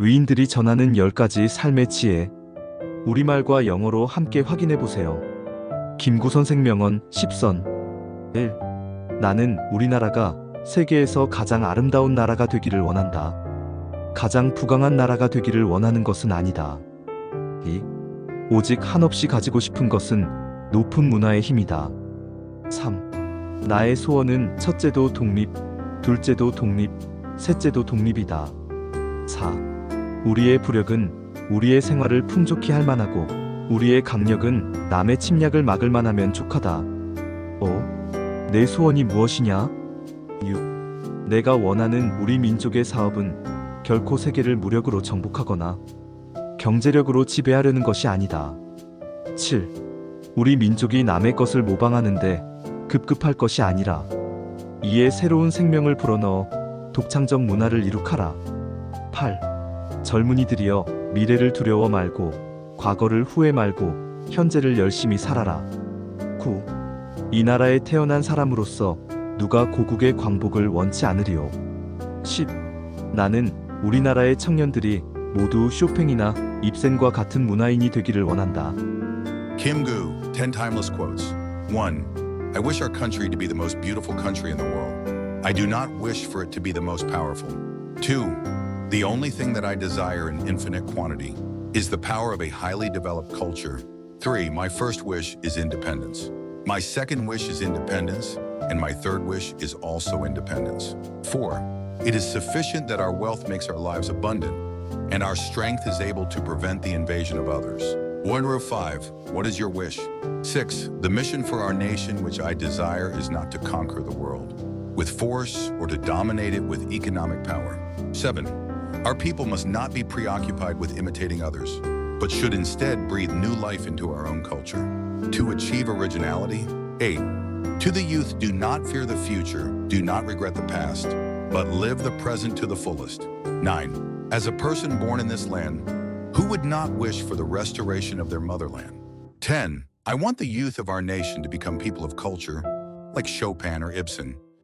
위인들이 전하는 10가지 삶의 지혜. 우리말과 영어로 함께 확인해 보세요. 김구 선 생 명언 10선 1. 나는 우리나라가 세계에서 가장 아름다운 나라가 되기를 원한다. 가장 부강한 나라가 되기를 원하는 것은 아니다. 2. 오직 한없이 가지고 싶은 것은 높은 문화의 힘이다. 3. 나의 소원은 첫째도 독립, 둘째도 독립, 셋째도 독립이다. 4. 우리의 부력은 우리의 생활을 풍족히 할 만하고 우리의 강력은 남의 침략을 막을 만하면 족하다. 5. 내 소원이 무엇이냐? 6. 내가 원하는 우리 민족의 사업은 결코 세계를 무력으로 정복하거나 경제력으로 지배하려는 것이 아니다. 7. 우리 민족이 남의 것을 모방하는데 급급할 것이 아니라 이에 새로운 생명을 불어넣어 독창적 문화를 이룩하라. 8. 젊은이들이여 미래를 두려워 말고 과거를 후회 말고 현재를 열심히 살아라. 9. 이 나라에 태어난 사람으로서 누가 고국의 광복을 원치 않으리요. 10. 나는 우리나라의 청년들이 모두 쇼팽이나 입센과 같은 문화인이 되기를 원한다. Kim Gu, 10 timeless quotes. 1. I wish our country to be the most beautiful country in the world. I do not wish for it to be the most powerful. 2. The only thing that I desire in infinite quantity is the power of a highly developed culture. 3. My first wish is independence. My second wish is independence, and my third wish is also independence. 4. It is sufficient that our wealth makes our lives abundant, and our strength is able to prevent the invasion of others. Warrior 5. What is your wish? 6. The mission for our nation which I desire is not to conquer the world with force or to dominate it with economic power. 7. Our people must not be preoccupied with imitating others, but should instead breathe new life into our own culture. To achieve originality. 8. To the youth, do not fear the future, do not regret the past, but live the present to the fullest. 9. As a person born in this land, who would not wish for the restoration of their motherland? 10. I want the youth of our nation to become people of culture, like Chopin or Ibsen,